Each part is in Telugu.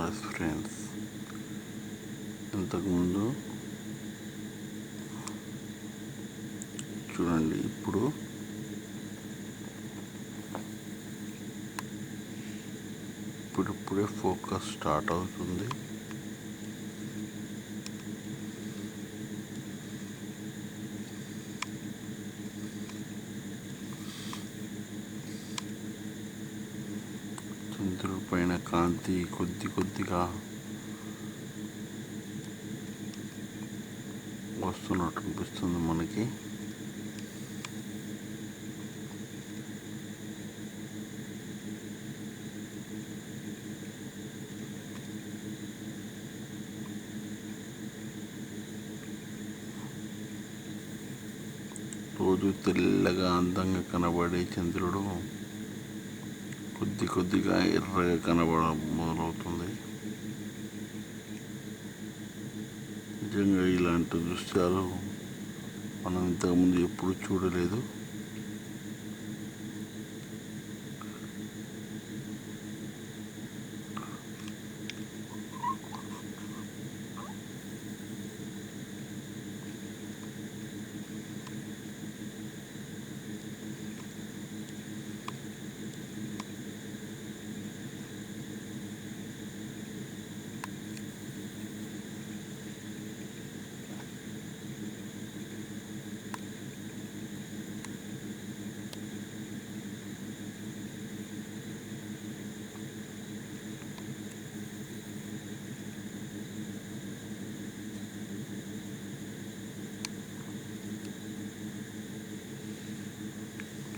బస్ ఫ్రెండ్స్ ఇంతకుముందు చూడండి ఇప్పుడు ఇప్పుడిప్పుడే ఫోకస్ స్టార్ట్ అవుతుంది చంద్రుడి పైన కాంతి కొద్ది కొద్దిగా వస్తున్నట్టు అనిపిస్తుంది మనకి. రోజు తెల్లగా అందంగా కనబడే చంద్రుడు కొద్ది కొద్దిగా ఎర్రగా కనబడడం మొదలవుతుంది. నిజంగా ఇలాంటి దృశ్యాలు మనం ఇంతకుముందు ఎప్పుడు చూడలేదు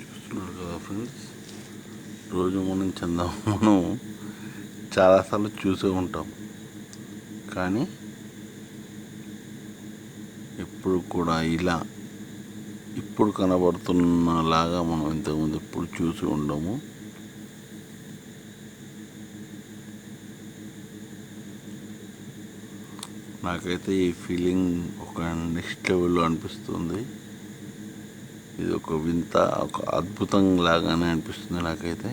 చూస్తున్నారు కదా ఫ్రెండ్స్ రోజు మనం చందమామను చాలాసార్లు చూసే ఉంటాం. కానీ ఎప్పుడు కూడా ఇలా ఇప్పుడు కనబడుతున్నలాగా మనం ఇంతకుముందు ఎప్పుడు చూసి ఉండము. నాకైతే ఈ ఫీలింగ్ ఒక నెక్స్ట్ లెవెల్లో అనిపిస్తుంది. ఇది ఒక వింత ఒక అద్భుతం లాగానే అనిపిస్తుంది నాకైతే.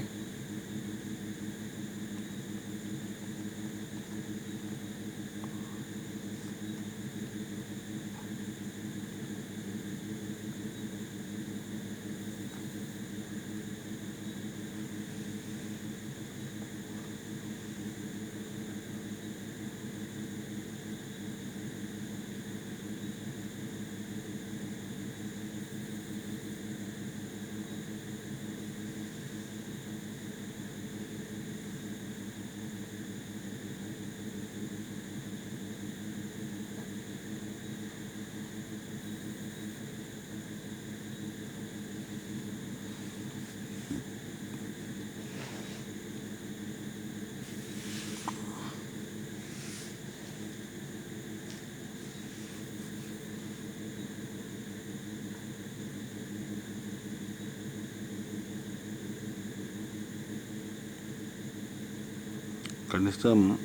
కనీసం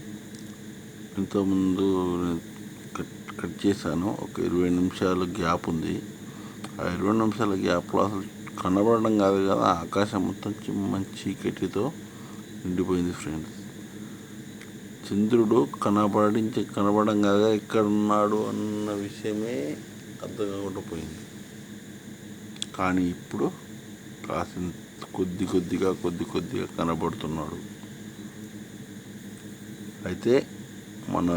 ఇంతకుముందు నేను కట్ కట్ చేశాను. ఒక ఇరవై నిమిషాల గ్యాప్ ఉంది. ఆ ఇరవై నిమిషాల గ్యాప్లో అసలు కనబడడం కాదు కదా ఆకాశం మొత్తం మంచి గట్టితో నిండిపోయింది ఫ్రెండ్స్. చంద్రుడు కనబడించే కనబడం కాగా ఎక్కడున్నాడు అన్న విషయమే అర్థం కాకుండా పోయింది కానీ ఇప్పుడు కాసిన కొద్ది కొద్దిగా కొద్ది కొద్దిగా కనబడుతున్నాడు. అయితే మన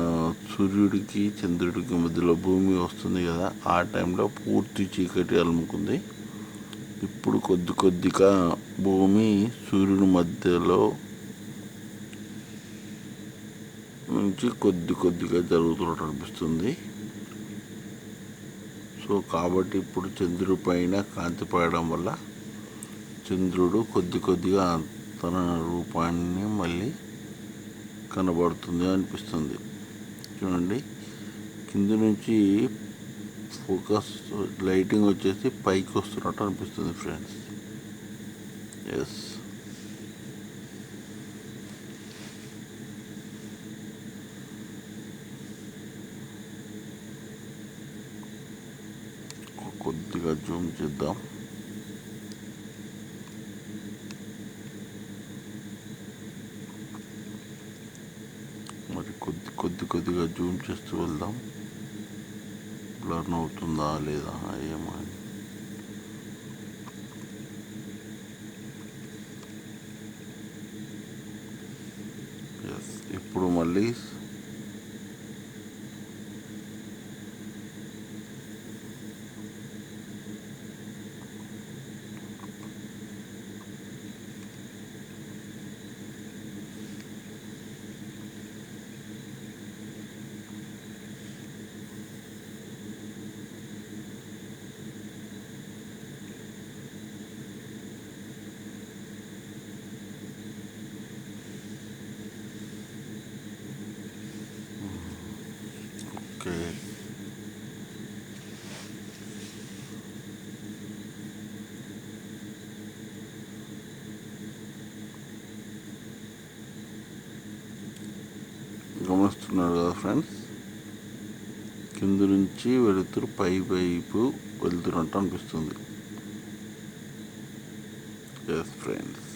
సూర్యుడికి చంద్రుడికి మధ్యలో భూమి వస్తుంది కదా ఆ టైంలో పూర్తి చీకటి అలుముకుంది. ఇప్పుడు కొద్ది కొద్దిగా భూమి సూర్యుడి మధ్యలో నుంచి కొద్ది కొద్దిగా జరుగుతున్నట్టు అనిపిస్తుంది. సో కాబట్టి ఇప్పుడు చంద్రుడి పైన కాంతి పడడం వల్ల చంద్రుడు కొద్ది కొద్దిగా తన రూపాన్ని మళ్ళీ కనబడుతుంది అనిపిస్తుంది. చూడండి. కింద నుంచి ఫోకస్ లైటింగ్ వచ్చేసి పైకి వస్తున్నట్టు అనిపిస్తుంది ఫ్రెండ్స్. ఎస్ కొద్దిగా జూమ్ చేద్దాం. కొద్ది కొద్ది కొద్దిగా జూమ్ చేస్తూ వెళ్దాం. లర్న్ అవుతుందా లేదా ఏమో ఎస్ ఇప్పుడు మళ్ళీ చూస్తున్నారు కదా ఫ్రెండ్స్? కింద నుంచి వెలుతురు పై వైపు వెళ్తున్నట్టు అనిపిస్తుంది. Yes friends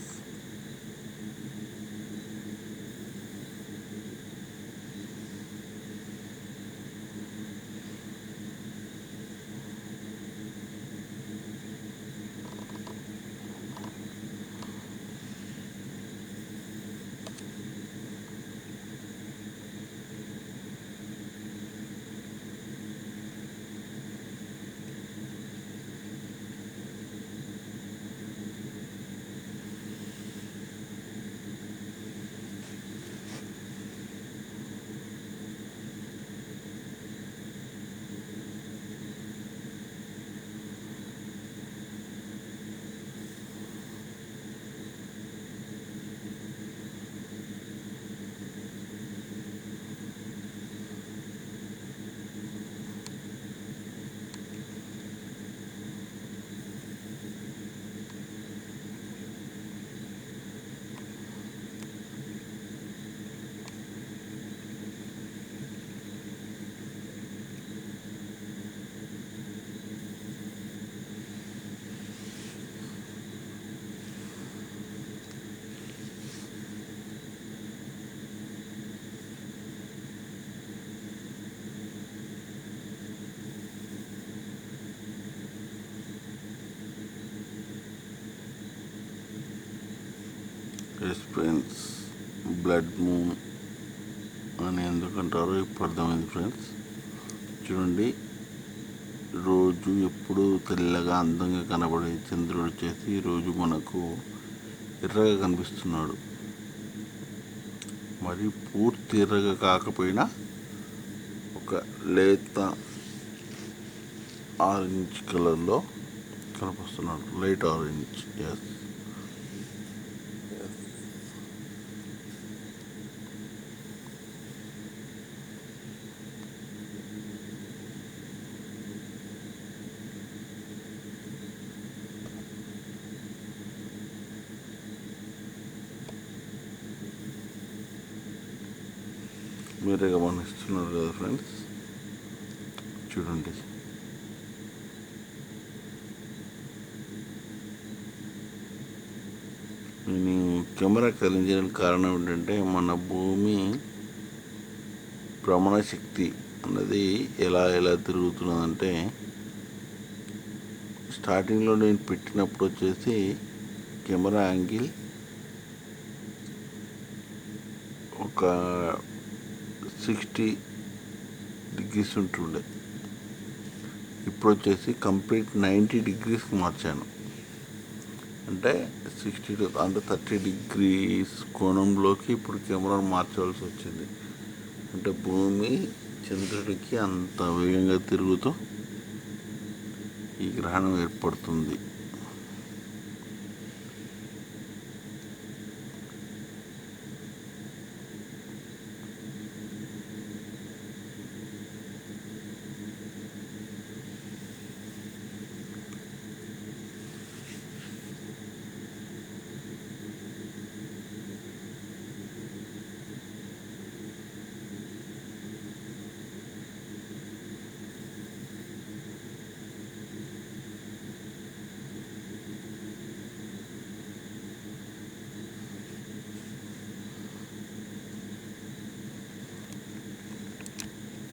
yes friends blood moon అని ఎందుకంటారో ఇప్పుడు అర్థమైంది ఫ్రెండ్స్ చూడండి రోజు ఎప్పుడు తెల్లగా అందంగా కనబడే చంద్రుడు వచ్చేసి ఈరోజు మనకు ఎర్రగా కనిపిస్తున్నాడు. మరి పూర్తి ఎర్రగా కాకపోయినా ఒక లేత ఆరెంజ్ కలర్లో కనిపిస్తున్నాడు. లైట్ ఆరెంజ్ ఎస్ మీరే గమనిస్తున్నారు కదా ఫ్రెండ్స్ చూడండి. నేను కెమెరా కలిగించడానికి కారణం ఏంటంటే మన భూమి భ్రమణ శక్తి అన్నది ఎలా ఎలా తిరుగుతున్నదంటే స్టార్టింగ్లో నేను పెట్టినప్పుడు వచ్చేసి కెమెరా యాంగిల్ ఒక సిక్స్టీ డిగ్రీస్ ఉంటుండే. ఇప్పుడు వచ్చేసి కంప్లీట్ నైంటీ డిగ్రీస్కి మార్చాను. అంటే సిక్స్టీ టు అంటే థర్టీ డిగ్రీస్ కోణంలోకి ఇప్పుడు కెమెరాను మార్చవలసి వచ్చింది. అంటే భూమి చంద్రుడికి అంత వేగంగా తిరుగుతూ ఈ గ్రహణం ఏర్పడుతుంది.